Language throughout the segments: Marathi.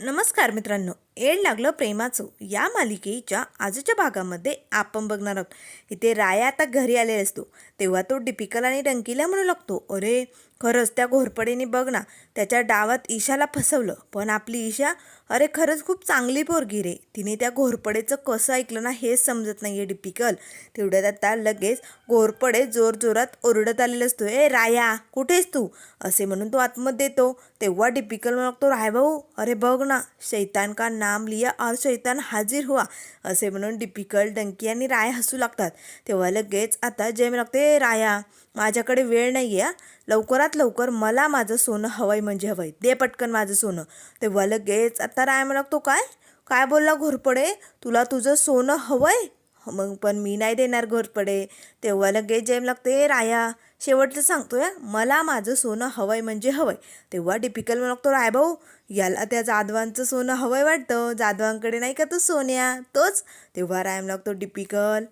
नमस्कार मित्रांनो येड लागलं प्रेमाचं या मालिकेच्या आजच्या भागामध्ये आपण बघणार आहोत. इथे राया आता घरी आलेला असतो तेव्हा तो डिपिकल आणि डंकीला म्हणू लागतो अरे खरंच त्या घोरपडीने बघ ना त्याच्या डावात ईशाला फसवलं. पण आपली ईशा अरे खरंच खूप चांगली पोरगी रे. तिने त्या घोरपडेचं कसं ऐकलं ना हेच समजत नाही आहे डिपिकल. तेवढ्यात आता लगेच घोरपडे जोरजोरात ओरडत आलेला असतो ए राया कुठेस तू? असे म्हणून तो आतमध्ये देतो तेव्हा डिपिकल म्हणतो राय भाऊ अरे बघ ना शैतान का नाम लिया और शैतान हाजीर हुआ. असे म्हणून डिपिकल डंकी आणि राय हसू लागतात. तेव्हा लगेच आता जय लागते राया माझ्याकडे वेळ नाही आहे लवकरात लवकर मला माझं सोनं हवंय म्हणजे हवंय. दे पटकन माझं सोनं. तेव्हा लगेच आता राय लागतो काय? काय बोलला घोरपडे? तुला तुझं सोनं हवंय? मग पण मी नाही देणार घोरपडे. तेव्हा लगेच जेम लागते राया शेवटचं सांगतो या मला माझं सोनं हवंय म्हणजे हवंय. तेव्हा डिपिकल लागतो राय भाऊ याला त्या जाधवांचं सोनं हवंय वाटतं. जाधवांकडे नाही का तू सोन्या? तोच. तेव्हा रायम लागतो डिपिकल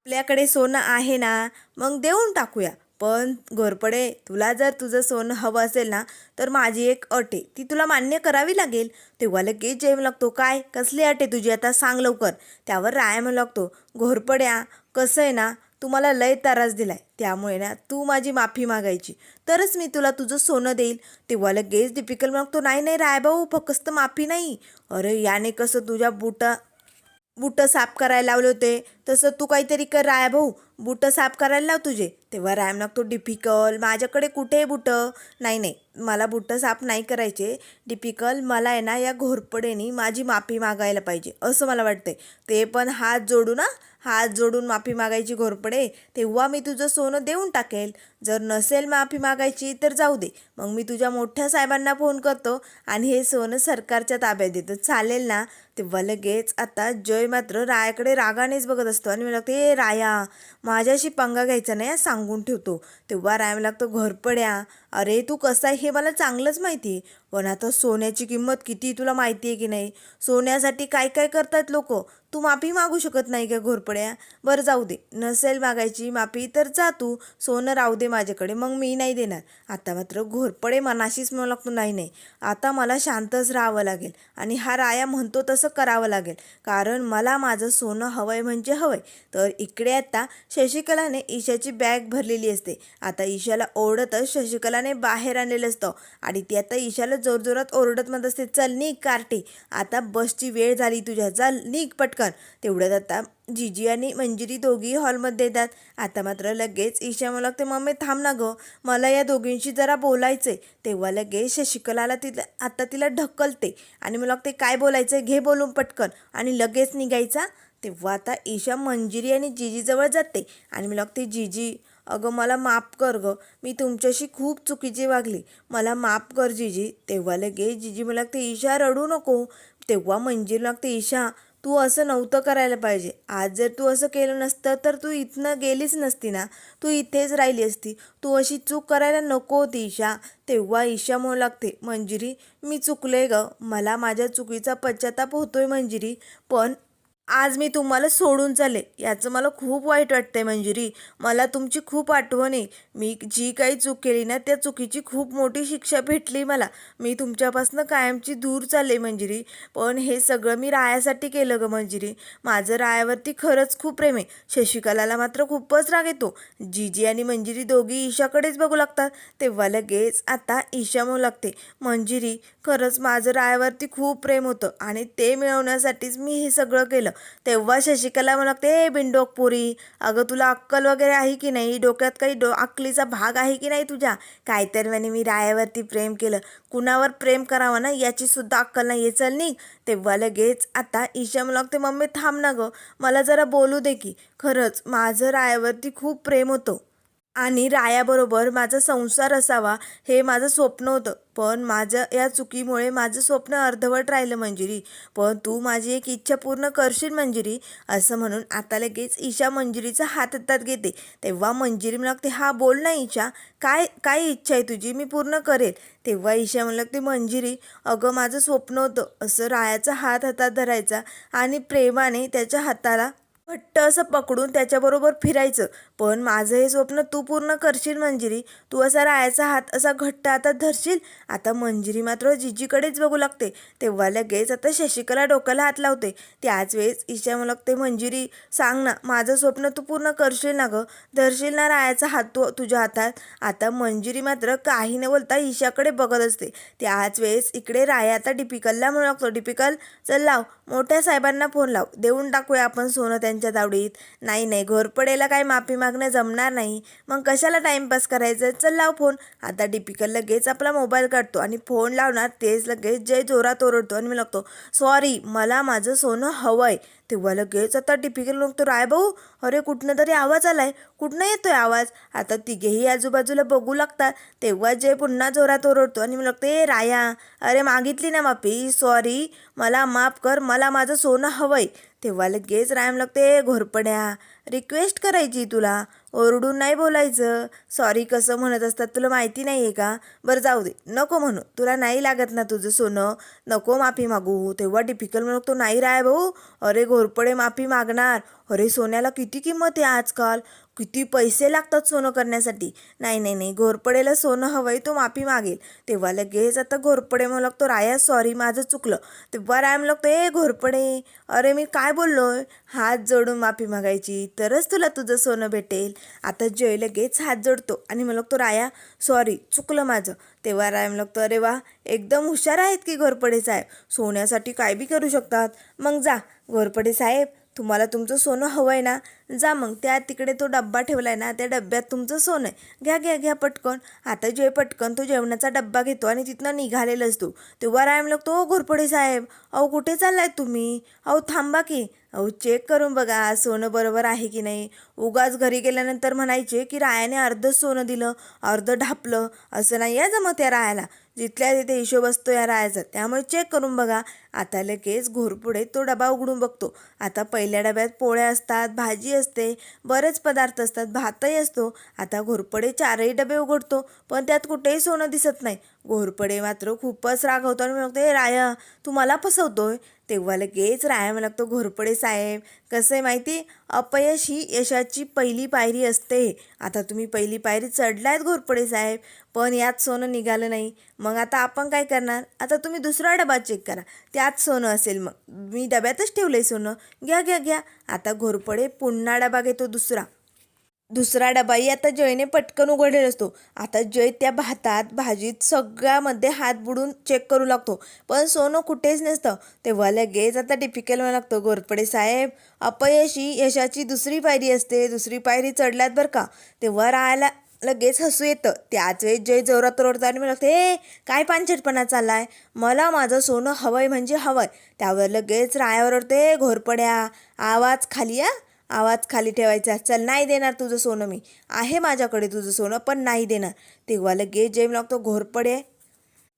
आपल्याकडे सोनं आहे ना मग देऊन टाकूया. पण घोरपडे तुला जर तुझं सोनं हवं असेल ना तर माझी एक अट आहे. ती तुला मान्य करावी लागेल. तेव्हा लगेच जेम लागतो. काय? कसली अट आहे तुझी? आता सांग लवकर. त्यावर राय म्हणू लागतो. घोरपड्या कसं आहे ना तू मला लय त्रास दिलाय. त्यामुळे ना तू माझी माफी मागायची. तरच मी तुला तुझं सोनं देईल. तेव्हा लगेच डिपिकल मागतो नाही नाही राय भाऊ फक्त माफी नाही. अरे याने कसं तुझ्या बुटा बुटं साफ करायला लावले होते. तसं तू काहीतरी कर राय भाऊ. बुटं साफ करायला लाव तुझे. तेव्हा राम लागतो डिफिकल माझ्याकडे कुठे बुटं नाही नाही. मला बुटं साफ नाही करायचे टिपिकल मला आहे ना या घोरपडेनी माझी माफी मागायला पाहिजे असं मला वाटतंय. ते पण हात जोडू ना हात जोडून माफी मागायची घोरपडे तेव्हा मी तुझं सोनं देऊन टाकेल. जर नसेल माफी मागायची तर जाऊ दे. मग मी तुझ्या मोठ्या साहेबांना फोन करतो आणि हे सोनं सरकारच्या ताब्यात देतं. चालेल ना? तेव्हा लगेच आता जय मात्र रायाकडे रागानेच बघत असतो आणि मला लागते ए राया माझ्याशी पंगा घ्यायचा नाही सांगून ठेवतो. तेव्हा राया लागतो घोरपड्या अरे तू कसा आहे हे मला चांगलंच माहिती आहे. पण आता सोन्याची किंमत किती तुला माहिती आहे की नाही? सोन्यासाठी काय काय करतात लोक? तू माफी मागू शकत नाही का घोरपड्या? बरं जाऊ दे. नसेल मागायची माफी तर जा तू. सोनं राहू दे माझ्याकडे. मग मी नाही देणार. आता मात्र घोरपडे मनाशीच म्हणू लागतो नाही नाही. आता मला शांतच राहावं लागेल. आणि हा राया म्हणतो तसं करावं लागेल. कारण मला माझं सोनं हवं आहे म्हणजे हवं आहे तर इकडे आता शशिकलाने ईशाची बॅग भरलेली असते. आता ईशाला ओरडतच शशिकलाने बाहेर आणलेलं असतं. आणि ती आता ईशाला जोरजोरात ओरडत म्हणत असते चल निघ कार्टी. आता बसची वेळ झाली तुझ्या. चल निघ पटकन. तेवढ्यात आता जिजी आणि मंजिरी दोघी हॉलमध्ये येतात. आता मात्र लगेच ईशा मला लागते मम्मी थांब ना गं. मला या दोघींशी जरा बोलायचं आहे तेव्हा लगेच शशिकलाला तिला आता तिला ढकलते आणि मला लागते काय बोलायचं आहे घे बोलून पटकन. आणि लगेच निघायचा. तेव्हा आता ईशा मंजिरी आणि जिजीजवळ जाते आणि मला लागते जिजी अगं मला माफ कर गं. मी तुमच्याशी खूप चुकीची वागली. मला माफ कर जिजी. तेव्हा लगेच जिजी मला लागते ईशा रडू नको. तेव्हा मंजिरी लागते ईशा तू असं नव्हतं करायला पाहिजे. आज जर तू असं केलं नसतं तर तू इथनं गेलीच नसती ना. तू इथेच राहिली असती. तू अशी चूक करायला नको होती ईशा. तेव्हा ईशा म्हणू लागते मंजिरी मी चुकले ग. मला माझ्या चुकीचा पश्चाताप होतोय मंजिरी. पण आज मी तुम्हाला सोडून चाले याचं मला खूप वाईट वाटतंय मंजिरी. मला तुमची खूप आठवण आहे. मी जी काही चूक केली ना त्या चुकीची खूप मोठी शिक्षा भेटली मला. मी तुमच्यापासनं कायमची दूर चालले मंजिरी. पण हे सगळं मी रायासाठी केलं ग मंजिरी. माझं रायावरती खरंच खूप प्रेम आहे. शशिकलाला मात्र खूपच राग येतो. जीजी आणि मंजिरी दोघी ईशाकडेच बघू लागतात. तेव्हा लगेच आता ईशा म्हणू लागते. मंजिरी खरंच माझं रायावरती खूप प्रेम होतं आणि ते मिळवण्यासाठीच मी हे सगळं केलं. तेव्हा शशिकला म्हणू लागते ए बिंडोक पुरी अगं तुला अक्कल वगैरे आहे की नाही? डोक्यात काही डो अक्कलीचा भाग आहे की नाही तुझ्या? काहीतरी म्हणे मी रायावरती प्रेम केलं. कुणावर प्रेम करावं ना? याची सुद्धा अक्कल नाही आहे चल नाही तेव्हा लगेच आता ईशा मला लागते मम्मी थांब ना गं. मला जरा बोलू दे की. खरंच माझं रायावरती खूप प्रेम होतं. आणि रायाबरोबर माझा संसार असावा हे माझं स्वप्न होतं. पण माझं या चुकीमुळे माझं स्वप्न अर्धवट राहिलं मंजिरी. पण तू माझी एक इच्छा पूर्ण करशील मंजिरी असं म्हणून आता लगेच ईशा मंजिरीचा हात हातात घेते. तेव्हा मंजिरी म्हणते हा बोल ना ईशा काय काय इच्छा आहे तुझी? मी पूर्ण करेल. तेव्हा ईशा म्हणलं ते मंजिरी अगं माझं स्वप्न होतं असं रायाचा हात हातात धरायचा आणि प्रेमाने त्याच्या हाताला घट्ट असं पकडून त्याच्याबरोबर फिरायचं. पण माझं हे स्वप्न तू पूर्ण करशील मंजिरी. तू असा रायाचा हात असा घट्ट हातात धरशील. आता मंजिरी मात्र जिजीकडेच बघू लागते. तेव्हा लगेच आता शशिकला डोक्याला हात लावते. त्याच वेळेस ईशा मला लागते मंजिरी सांग ना माझं स्वप्न तू पूर्ण करशील ना गं? धरशील ना रायाचा हात तू तुझ्या हातात? आता मंजिरी मात्र काही न बोलता ईशाकडे बघत असते. त्याच वेळेस इकडे राया आता डिपिकलला म्हणू लागतो. डिपिकल चल लाव मोठ्या साहेबांना फोन लाव. देऊन टाकूया आपण सोनं त्यांच्या तावडीत नाही नाही घोरपडेला काय माफी मागणं जमणार नाही. मग कशाला टाईमपास करायचं? चल लाव फोन. आता डिपिकल लगेच आपला मोबाईल काढतो आणि फोन लावणार तेच लगेच जय जोरात ओरडतो आणि मी लागतो सॉरी मला माझं सोनं हवं आहे तेव्हा लगेच आता डिपिकल लागतो राय भाऊ अरे कुठनं तरी आवाज आलाय. कुठनं येतोय आवाज? आता तिघेही आजूबाजूला बघू लागतात. तेव्हा जय पुन्हा जोरात ओरडतो आणि मी लागतो ए राया अरे मागितली ना माफी. सॉरी मला माफ कर. मला माझं सोनं हवंय. तेव्हा लगेच रायम लागते घोरपड्या रिक्वेस्ट करायची तुला. ओरडून नाही बोलायचं. सॉरी कसं म्हणत असतात तुला माहिती नाही आहे का? बरं जाऊ दे. नको म्हणू. तुला नाही लागत ना तुझं सोनं. नको माफी मागू. तेव्हा डिफिकल्ट म्हणतो तो नाही राय भाऊ. अरे घोरपडे माफी मागणार. अरे सोन्याला किती किंमत आहे आजकाल? किती पैसे लागतात सोनं करण्यासाठी? नाही नाही नाही. घोरपडेला सोनं हवंय तो माफी मागेल. तेव्हा लगेच आता घोरपडे म्हणू लागतो राया सॉरी माझं चुकलं. तेव्हा राय म्हणू लागतो ए घोरपडे अरे मी काय बोललो हात जोडून माफी मागायची तरच तुला तुझं सोनं भेटेल. आता जय लगेच हात जोडतो आणि म्हणू लागतो राया सॉरी चुकलं माझं. तेव्हा राय लागतो अरे वा एकदम हुशार आहेत की घोरपडे साहेब? सोन्यासाठी काय बी करू शकतात? मग जा घोरपडे साहेब तुम्हाला तुमचं सोनं हवं आहे ना जा मग. त्या तिकडे तो डब्बा ठेवला आहे ना त्या डब्यात तुमचं सोनं आहे. घ्या घ्या घ्या पटकन. आता जे पटकन तो जेवणाचा डब्बा घेतो आणि तिथनं निघालेलाच तू. तेव्हा राय लागतो तो घोरपडे साहेब. अहो कुठे चाललाय तुम्ही? अहो थांबा की. अहो चेक करून बघा सोनं बरोबर आहे की नाही. उगाच घरी गेल्यानंतर म्हणायचे की रायाने अर्धं सोनं दिलं अर्धं ढापलं. असं नाही आहे जमत त्या रायाला. जिथल्या तिथे हिशोब असतो या रायाचा त्यामुळे चेक करून बघा. आता लगेच घोरपुढे तो डबा उघडून बघतो. आता पहिल्या डब्यात पोळ्या असतात भाजी असते बरेच पदार्थ असतात भातही असतो. आता घोरपडे चारही डबे उघडतो पण त्यात कुठेही सोनं दिसत नाही. घोरपडे मात्र खूपच रागवतो आणि म्हणतो हे राया तू मला फसवतोय? तेव्हा लगेच राया मला लागतो. घोरपडे साहेब. कसं आहे माहिती? अपयश ही यशाची पहिली पायरी असते. आता तुम्ही पहिली पायरी चढलायत घोरपडे साहेब. पण यात सोनं निघालं नाही. मग आता आपण काय करणार? आता तुम्ही दुसरा डबा चेक करा. त्यात सोनं असेल मग. मी डब्यातच ठेवलं आहे सोनं. घ्या घ्या घ्या. आता घोरपडे पुन्हा डबा घेतो दुसरा. दुसरा डबाही आता जयने पटकन उघडलेला असतो. आता जय त्या भातात भाजीत सगळ्यामध्ये हात बुडून चेक करू लागतो. पण सोनं कुठेच नसतं. तेव्हा लगेच आता डिफिकल्ट व्हायला लागतो. गोरपडे साहेब अपयशी यशाची दुसरी पायरी असते. दुसरी पायरी चढल्यात बरं का? तेव्हा राहायला लगेच हसू येतं. त्याच वेळेस जय जोरात ओरडतो आणि मला लागते हे काय पानछटपणा चाललाय? मला माझं सोनं हवंय म्हणजे हवंय. त्यावर लगेच रायावर ओरडते घोरपड्या आवाज खाली या आवाज खाली ठेवायचा चल नाही देणार तुझं सोनं मी. आहे माझ्याकडे तुझं सोनं पण नाही देणार. तेव्हा लगेच जेम लागतो घोरपडे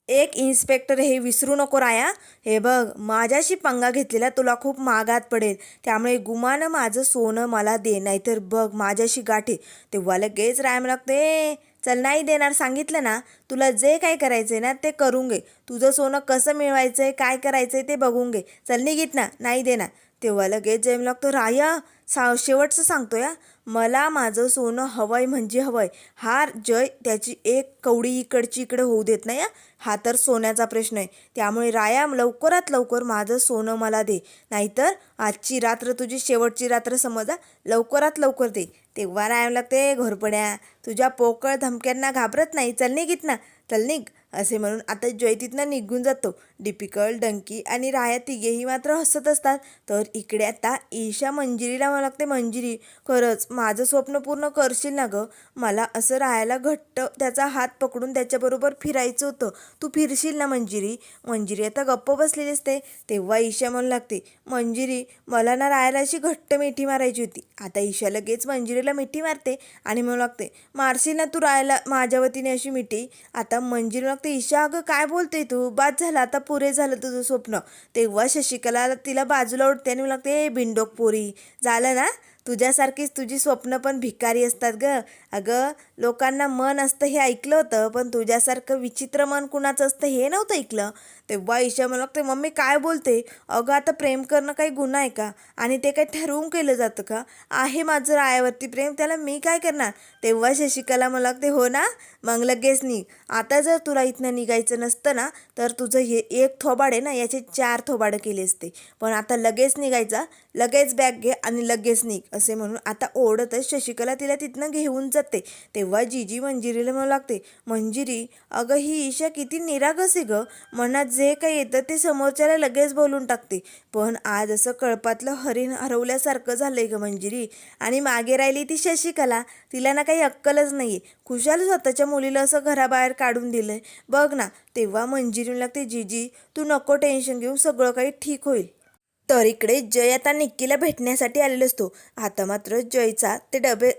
एक इन्स्पेक्टर हे विसरू नको राया. हे बघ माझ्याशी पंगा घेतलेला तुला खूप मागात पडेल. त्यामुळे गुमानं माझं सोनं मला दे नाहीतर बघ माझ्याशी गाठे. तेव्हा लगेच राय लागते चल नाही देणार सांगितलं ना. तुला जे काय करायचं आहे ना ते करून घे. तुझं सोनं कसं मिळवायचं आहे काय करायचं आहे ते बघून घे. चल निघित ना नाही देणार. तेव्हा लगेच जयम लागतो. राया सा शेवटचं सांगतो या मला माझं सोनं हवंय म्हणजे हवंय. हा जय त्याची एक कवडी इकडची इकडे होऊ देत नाही या हा तर सोन्याचा प्रश्न आहे. त्यामुळे राया लवकरात लवकर माझं सोनं मला दे. नाहीतर आजची रात्र तुझी शेवटची रात्र समजा लवकरात लवकर दे. तेव्हा राया लागते घोरपड्या. तुझ्या पोकळ धमक्यांना घाबरत नाही. चल निघित ना चल निघ. असे म्हणून आता जय निघून जातो. डिपिकल डंकी आणि राया तिघेही मात्र हसत असतात. तर इकडे आता ईशा मंजिरीला मला लागते मंजिरी खरंच माझं स्वप्न पूर्ण करशील ना गं? मला असं राहायला घट्ट त्याचा हात पकडून त्याच्याबरोबर फिरायचं होतं. तू फिरशील ना मंजिरी. मंजिरी आता गप्प बसलेली असते. तेव्हा ईशा म्हणू लागते मंजिरी मला ना राहायला अशी घट्ट मिठी मारायची होती. आता ईशा लगेच मंजिरीला मिठी मारते आणि म्हणू लागते मारशील ना तू राहायला माझ्या वतीने अशी मिठी? आता मंजिरी लागते ईशा अगं काय बोलते तू? बाद झालं आता पुरे झालं तुझं स्वप्न. तेव्हा शशिकला तिला बाजूला उठते आणि म्हणू लागते ए बिंडोक पोरी झालं ना? तुझ्यासारखीच तुझी स्वप्न पण भिकारी असतात ग. अगं लोकांना मन असतं हे ऐकलं होतं पण तुझ्यासारखं विचित्र मन कुणाचं असतं हे नव्हतं ऐकलं. तेव्हा ईशा मला लागते मम्मी काय बोलते? अगं आता प्रेम करणं काही गुन्हा आहे का? आणि ते काही ठरवून केलं जातं का? आहे माझं रायावरती प्रेम त्याला मी काय करणार? तेव्हा शशिकला मला लागते हो ना मग लगेच निघ. आता जर तुला इथनं निघायचं नसतं ना तर तुझं हे एक थोबाड आहे ना याचे चार थोबाडं केले असते. पण आता लगेच निघायचा लगेच बॅग घे आणि लगेच निघ असे म्हणून आता ओढतच शशिकला तिला तिथनं घेऊन जाते. तेव्हा जीजी मंजिरीला म्हणू लागते मंजिरी अगं ही ईशा किती निरागस आहे गं. मनात जे काही येतं ते समोरच्याला लगेच बोलून टाकते. पण आज असं कळपातलं हरिण हरवल्यासारखं झालंय गं मंजिरी. आणि मागे राहिली ती शशिकला. तिला ना काही अक्कलच नाही आहे खुशाल स्वतःच्या मुलीला असं घराबाहेर काढून दिलंय. बघ ना तेव्हा मंजिरी लागते जीजी तू नको टेन्शन घेऊ सगळं काही ठीक होईल. तर इकडे जय आता निक्कीला भेटण्यासाठी आलेलो असतो. आता मात्र जयचा ते डबे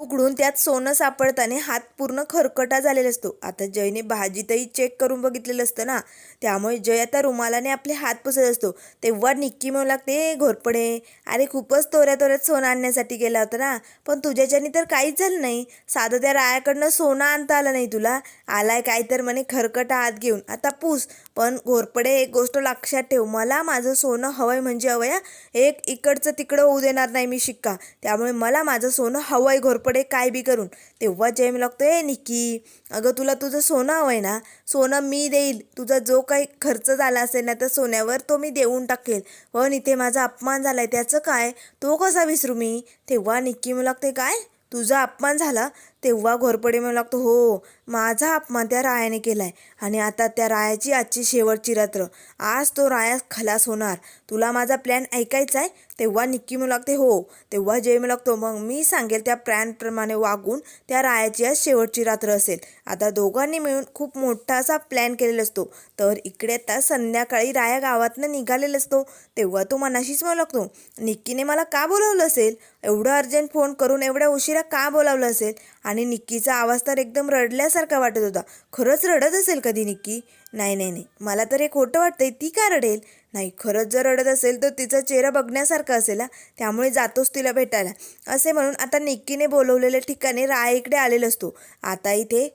उघडून त्यात सोनं सापडताना हात पूर्ण खरकटा झालेला असतो. आता जयने भाजीतही चेक करून बघितलेलं असतं ना. त्यामुळे जय आता रुमालाने आपले हात पुसत असतो. तेव्हा निक्की म्हणू लागते घोरपडे. अरे खूपच तोऱ्या तोऱ्यात सोनं आणण्यासाठी गेला होता ना. पण तुझ्याच्यानी तर काहीच झालं नाही. साधं त्या रायाकडनं सोनं आणता आलं नाही तुला. आलाय काय तर म्हणे खरकटा हात घेऊन. आता पूस. पण घोरपडे एक गोष्ट लक्षात ठेव. मला माझं सोनं हवंय म्हणजे हवंय एक इकडचं तिकडं होऊ देणार नाही मी शिक्का. त्यामुळे मला माझं सोनं हवंय घोरपडे. काय बी करून. तेव्हा जय मी लागतो ए निक्की अगं तुला तुझं सोनं हवंय ना? सोनं मी देईल. तुझा जो काही खर्च झाला असेल ना त्या सोन्यावर तो मी देऊन टाकेल. पण इथे माझा अपमान झालाय त्याचं काय? तो कसा विसरू मी? तेव्हा निक्की मी लागते काय? तुझा अपमान झाला? तेव्हा घोरपडे म्हणू लागतो हो माझा अपमान त्या रायाने केलाय आणि आता त्या रायाची आजची शेवटची रात्र. आज तो राया खलास होणार. तुला माझा प्लॅन ऐकायचा आहे तेव्हा निक्की म्हणू लागते हो. तेव्हा जय म्हणू लागतो मग मी सांगेल त्या प्लॅनप्रमाणे वागून त्या रायाची आज शेवटची रात्र असेल. आता दोघांनी मिळून खूप मोठा असा प्लॅन केलेला असतो. तर इकडे आता संध्याकाळी राया गावातनं निघालेला असतो. तेव्हा तो मनाशीच म्हणू लागतो निक्कीने मला का बोलावलं असेल? एवढं अर्जंट फोन करून एवढ्या उशिरा का बोलावलं असेल? आणि निक्कीचा आवाज तर एकदम रडल्यासारखा वाटत होता. खरंच रडत असेल कधी निक्की? नाही नाही नाही. मला तर हे खोटं वाटतंय ती का रडेल? नाही खरंच जर रडत असेल तर तिचा चेहरा बघण्यासारखा असेल हा. त्यामुळे जातोच तिला भेटायला. असे म्हणून आता निक्कीने बोलवलेल्या ठिकाणी राय इकडे आलेला असतो. आता इथे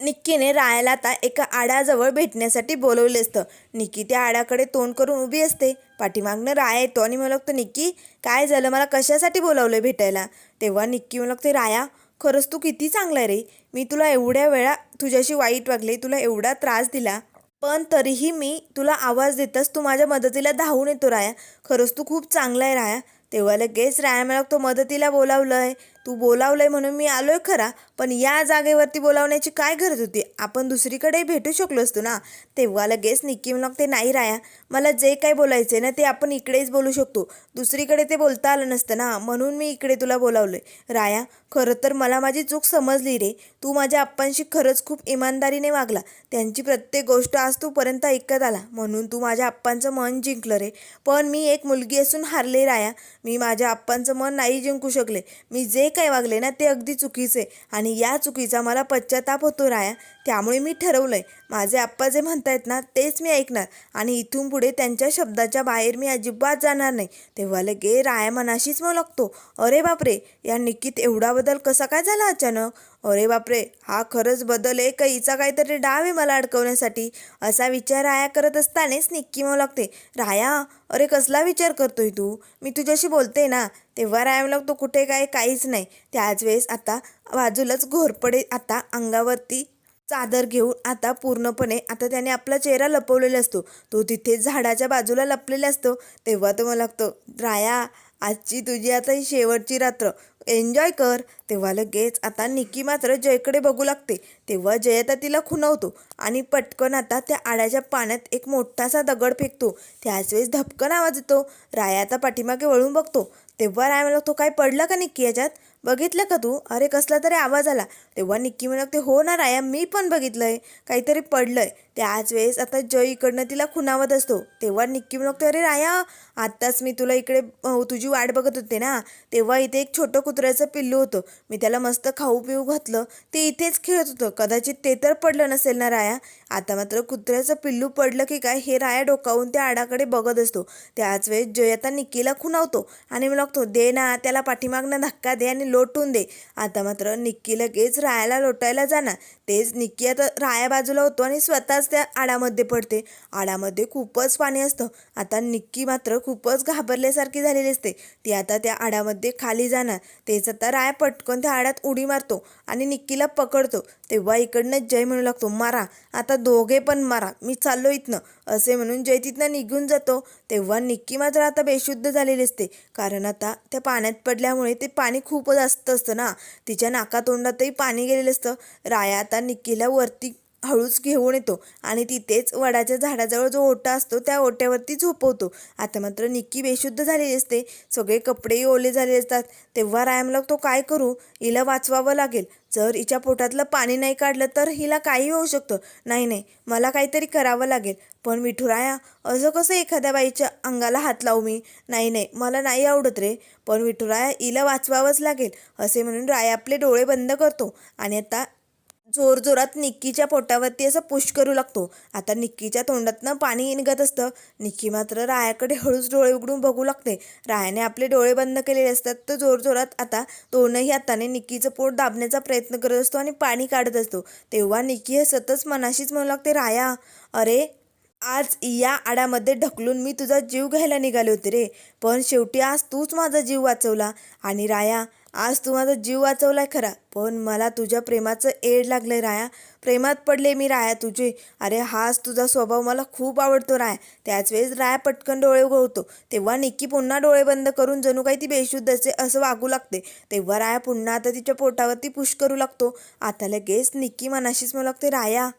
निक्कीने रायाला आता एका आड्याजवळ भेटण्यासाठी बोलवले असतं. निक्की त्या आड्याकडे तोंड करून उभी असते. पाठीमागनं राया येतो आणि मला निक्की काय झालं? मला कशासाठी बोलावलं भेटायला? तेव्हा निक्की मला लागते राया खरंच तू किती चांगला आहे रे. मी तुला एवढ्या वेळा तुझ्याशी वाईट वागले तुला एवढा त्रास दिला. पण तरीही मी तुला आवाज देताच तू माझ्या मदतीला धावून येतो राया. खरंच तू खूप चांगला आहे राया. तेव्हा लगेच राया मला तो मदतीला बोलावलं आहे तू बोलावलंय म्हणून मी आलोय खरा पण या जागेवरती बोलावण्याची काय गरज होती? आपण दुसरीकडे भेटू शकलो असतो ना? तेव्हा लगेच निक्की मग ते नाही राया. मला जे काही बोलायचं ना ते आपण इकडेच बोलू शकतो. दुसरीकडे ते बोलता आलं नसतं ना? म्हणून मी इकडे तुला बोलावलंय. राया खरं तर मला माझी चूक समजली रे. तू माझ्या आप्पांशी खरंच खूप इमानदारीने वागला. त्यांची प्रत्येक गोष्ट आज तूपर्यंत ऐकत आला. म्हणून तू माझ्या आप्पांचं मन जिंकलं रे. पण मी एक मुलगी असून हारले राया. मी माझ्या आप्पांचं मन नाही जिंकू शकले. मी जे काय वागले ना ते अगदी चुकीचे. आणि या चुकीचा मला पश्चाताप होतो राया त्यामुळे मी ठरवलंय. माझे आप्पा जे म्हणतायत ना तेच मी ऐकणार. आणि इथून पुढे त्यांच्या शब्दाच्या बाहेर मी अजिबात जाणार नाही. तेव्हा लगे राया मनाशीच मग लागतो. अरे बापरे या निकीत एवढा बदल कसा काय झाला अचानक? अरे बापरे हा खरंच बदल आहे का? हिचा काहीतरी डाव आहे मला अडकवण्यासाठी. असा विचार राया करत असतानाच निक्की मग लागते राया अरे कसला विचार करतोय तू? मी तुझ्याशी बोलते ना तेव्हा राया लागतो कुठे काय काहीच नाही. त्याच वेळेस आता बाजूलाच घोरपडे आता अंगावरती चादर घेऊन आता पूर्णपणे आता त्याने आपला चेहरा लपवलेला असतो. तो तिथे झाडाच्या बाजूला लपलेला असतो. तेव्हा तो मला लागतो राया आजची तुझी आता ही शेवटची रात्र. एन्जॉय कर. तेव्हा लगेच आता निकी मात्र जयकडे बघू लागते. तेव्हा जय आता तिला खुणवतो आणि पटकन आता त्या आड्याच्या पाण्यात एक मोठासा दगड फेकतो. त्याच वेळेस धपकन आवाज येतो. राया आता पाठीमागे वळून बघतो. तेव्हा राय मला तो काय पडलं का निक्की याच्यात? बघितलं का तू? अरे कसला तरी आवाज आला. तेव्हा निक्की म्हणते हो ना राया मी पण बघितलंय. काहीतरी पडलंय. त्याच वेळेस आता जय इकडनं तिला खुणावत असतो. तेव्हा निक्की म्हणतो अरे राया आत्ताच मी तुला इकडे तुझी वाट बघत होते ना. तेव्हा इथे एक छोटं कुत्र्याचं पिल्लू होतं. मी त्याला मस्त खाऊ पिऊ घातलं. ते इथेच खेळत होतं. कदाचित ते तर पडलं नसेल ना राया. आता मात्र कुत्र्याचं पिल्लू पडलं की काय हे राया डोकावून त्या आडाकडे बघत असतो. त्याच वेळेस जय आता निक्कीला खुणावतो आणि मी लागतो दे ना त्याला पाठीमागनं धक्का दे आणि लोटून दे. आता मात्र निक्की लगेच रायाला लोटायला जाणार तेच निक्की आता राया बाजूला होतो आणि स्वतःच त्या आडामध्ये पडते. आडामध्ये खूपच पाणी असतं. आता निक्की मात्र खूपच घाबरल्यासारखी झालेली असते. ती आता त्या आडामध्ये खाली जाणार. तेच आता राया पटकन त्या आडात उडी मारतो. आणि निक्कीला पकडतो. तेव्हा इकडनं जय म्हणू लागतो मारा आता दोघे पण मारा मी चाललो इथनं. असे म्हणून जय तिथनं निघून जातो. तेव्हा निक्की मात्र आता बेशुद्ध झालेली असते. कारण आता त्या पाण्यात पडल्यामुळे ते पाणी खूप जास्त असतं ना. तिच्या नाकातोंडातही पाणी गेलेलं असतं. राया आता निक्कीला वरती हळूच घेऊन येतो आणि तिथेच वडाच्या झाडाजवळ जो ओटा असतो त्या ओट्यावरती झोपवतो. आता मात्र निक्की बेशुद्ध झालेली असते. सगळे कपडेही ओले झाले असतात. तेव्हा रायमला तो काय करू? हिला वाचवावं लागेल. जर हिच्या पोटातलं पाणी नाही काढलं तर हिला काही होऊ शकतं. नाही नाही मला काहीतरी करावं लागेल. पण विठुराया असं कसं एखाद्या बाईच्या अंगाला हात लावू मी? नाही नाही मला नाही आवडत रे. पण विठुराया हिला वाचवावंच लागेल असे म्हणून राया आपले डोळे बंद करतो. आणि आता जोरजोरात निक्कीच्या पोटावरती असं पुश करू लागतो. आता निक्कीच्या तोंडातनं पाणी निघत असतं. निक्की मात्र रायाकडे हळूच डोळे उघडून बघू लागते. रायाने आपले डोळे बंद केलेले असतात तर जोरजोरात आता दोनही हाताने निक्कीचं पोट दाबण्याचा प्रयत्न करत असतो आणि पाणी काढत असतो. तेव्हा निक्की हे सतत मनाशीच म्हणू लागते राया अरे आज या आडामध्ये ढकलून मी तुझा जीव घ्यायला निघाले होते रे. पण शेवटी आज तूच माझा जीव वाचवला. आणि राया आज तू माझा जीव वाचवलाय खरा. पण मला तुझ्या प्रेमाचं एड लागलंय राया. प्रेमात पडले मी राया तुझे. अरे हाच तुझा स्वभाव मला खूप आवडतो राया. त्याच वेळेस राया पटकन डोळे उघडतो. तेव्हा निक्की पुन्हा डोळे बंद करून जणू काही ती बेशुद्ध असे असं वागू लागते. तेव्हा राया पुन्हा आता तिच्या पोटावरती पुश करू लागतो. आता लगेच निक्की मनाशीच म्हणू लागते राया.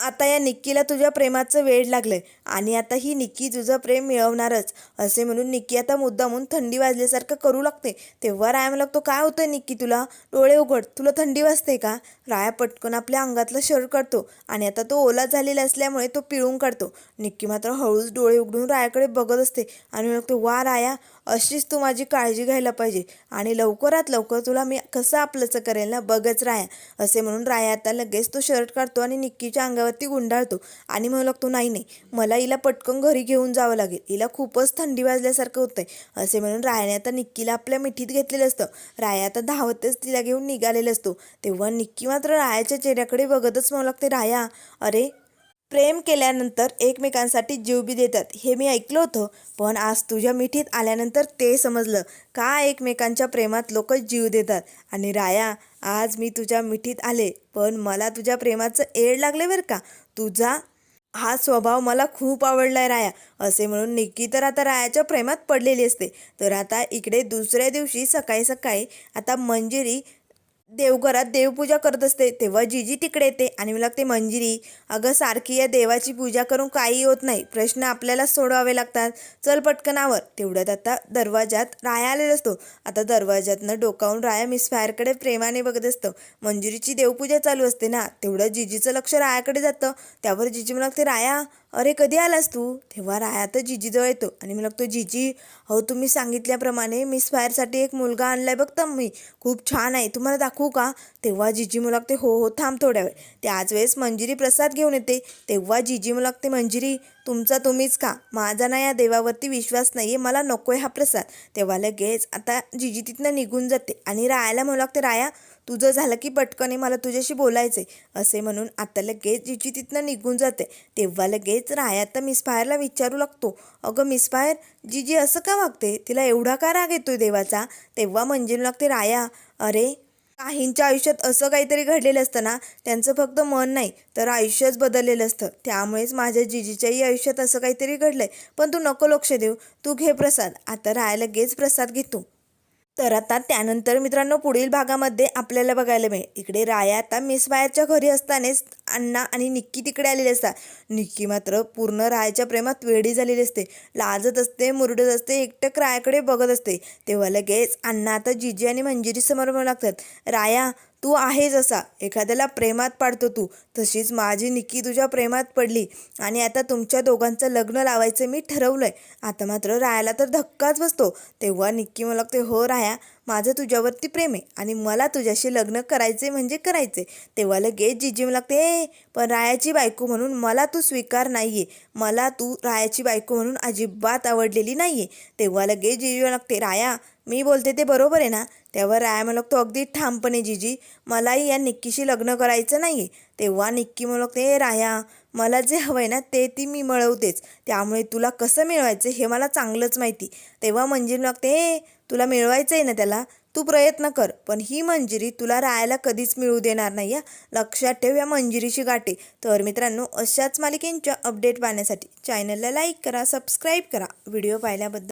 आता या निक्कीला तुझ्या प्रेमाचं वेळ लागलंय आणि आता ही निक्की तुझं प्रेम मिळवणारच असे म्हणून निक्की आता मुद्दामून थंडी वाजल्यासारखं करू लागते. तेव्हा राया लागतो काय होतंय निक्की तुला? डोळे उघड तुला थंडी वाजते का? राया पटकन आपल्या अंगातलं शर करतो आणि आता तो ओला झालेला असल्यामुळे तो पिळून काढतो. निक्की मात्र हळूच डोळे उघडून रायाकडे बघत असते आणि म्हणतो वा राया अशीच तू माझी काळजी घ्यायला पाहिजे. आणि लवकरात लवकर तुला मी कसं आपलंचं करेल ना बघच राया. असे म्हणून राया आता लगेच तो शर्ट काढतो आणि निक्कीच्या अंगावरती गुंडाळतो. आणि म्हणू लागतो नाही नाही मला हिला पटकन घरी घेऊन जावं लागेल. हिला खूपच थंडी वाजल्यासारखं होतंय. असे म्हणून रायाने आता निक्कीला आपल्या मिठीत घेतलेलं असतं. राया आता धावतच तिला घेऊन निघालेला असतो. तेव्हा निक्की मात्र रायाच्या चेहऱ्याकडे बघतच म्हणू लागते राया अरे प्रेम केल्यानंतर एकमेकांसाठी जीव बी देतात हे मी ऐकलं होतं. पण आज तुझ्या मिठीत आल्यानंतर ते समजलं का एकमेकांच्या प्रेमात लोक जीव देतात. आणि राया आज मी तुझ्या मिठीत आले पण मला तुझ्या प्रेमाचं एड लागले बरं का? तुझा हा स्वभाव मला खूप आवडलाय राया. असे म्हणून निक्की तर आता रायाच्या प्रेमात पडलेली असते. तर आता इकडे दुसऱ्या दिवशी सकाळी सकाळी आता मंजिरी देवघरात देवपूजा करत असते तेव्हा जिजी तिकडे येते आणि मला लागते मंजिरी अगं सारखी या देवाची पूजा करून काही होत नाही. प्रश्न आपल्याला सोडवावे लागतात. चल पटकनावर तेवढ्यात आता दरवाजात राया आलेला असतो. आता दरवाजातनं डोकावून राया मिस फायरकडे प्रेमाने बघत असतं. मंजिरीची देवपूजा चालू असते ना तेवढं जिजीचं लक्ष रायाकडे जातं. त्यावर जिजी मला लागते राया अरे कधी आलास तू? तेव्हा राया तर जिजीजवळ येतो. आणि मग लागतो जिजी हो तुम्ही सांगितल्याप्रमाणे मिस फायरसाठी एक मुलगा आणलाय. बघता मी खूप छान आहे. तुम्हाला दाखवू का? तेव्हा जिजी मला लागते हो हो थांब थोड्या वेळ. त्याच वेळेस मंजिरी प्रसाद घेऊन येते. तेव्हा जिजी मला लागते मंजिरी तुमचा तुम्हीच का? माझा ना या देवावरती विश्वास नाही आहे मला नको आहे हा प्रसाद. तेव्हा लगेच आता जिजी तिथनं निघून जाते. आणि रायाला म्हणू लागते राया तुझं झालं की पटकन मला तुझ्याशी बोलायचं आहे असे म्हणून आता लगेच जिजी तिथनं निघून जाते. तेव्हा लगेच राया तर मिस फायरला विचारू लागतो. अगं मिस फायर जिजी असं का वागते? तिला एवढा का राग येतोय देवाचा? तेव्हा मंजिल लागते राया अरे काहींच्या आयुष्यात असं काहीतरी घडलेलं असतं ना त्यांचं फक्त मन नाही तर आयुष्यच बदललेलं असतं. त्यामुळेच माझ्या जिजीच्याही आयुष्यात असं काहीतरी घडलंय. पण तू नको लक्ष देऊ तू घे प्रसाद. आता राहायला लगेच प्रसाद घेतो. तर आता त्यानंतर मित्रांनो पुढील भागामध्ये आपल्याला बघायला मिळेल. इकडे राया आता मिस बायरच्या घरी असतानाच अण्णा आणि निक्की तिकडे आलेली असतात. निक्की मात्र पूर्ण रायच्या प्रेमात वेडी झालेली असते. लाजत असते मुरडत असते एकटक रायाकडे बघत असते. तेव्हा लगेच अण्णा आता जिजी आणि मंजिरी समोर लागतात. राया तू आहेस असा. एखाद्याला प्रेमात पाडतो तू. तशीच माझी निक्की तुझ्या प्रेमात पडली. आणि आता तुमच्या दोघांचं लग्न लावायचं मी ठरवलंय. आता मात्र रायाला तर धक्काच बसतो. तेव्हा निक्की मला लागते हो राया माझं तुझ्यावरती प्रेम आहे आणि मला तुझ्याशी लग्न करायचे म्हणजे करायचे तेव्हा लगेच जिजी लागते ए पण रायाची बायको म्हणून मला तू स्वीकार नाही आहे मला तू रायाची बायको म्हणून अजिबात आवडलेली नाही आहे तेव्हा लगेच जिजी लागते राया मी बोलते ते बरोबर आहे ना? तेव्हा राया म्हणू लागतो अगदी ठामपणे जिजी मलाही या निक्कीशी लग्न करायचं नाही आहे तेव्हा निक्की म्हणू लागते राया मला जे हवं आहे ना ते ती मी मिळवतेच. त्यामुळे तुला कसं मिळवायचं हे मला चांगलंच माहिती. तेव्हा म्हणजे लागते तुला मिळवायचं आहे ना त्याला तू प्रयत्न कर. पण ही मंजिरी तुला राहायला कधीच मिळू देणार नाही या लक्षात ठेव या मंजिरीची गाठी. तर मित्रांनो अशाच मालिकेंच्या अपडेट पाहण्यासाठी चॅनलला लाईक करा सबस्क्राईब करा. व्हिडिओ पाहिल्याबद्दल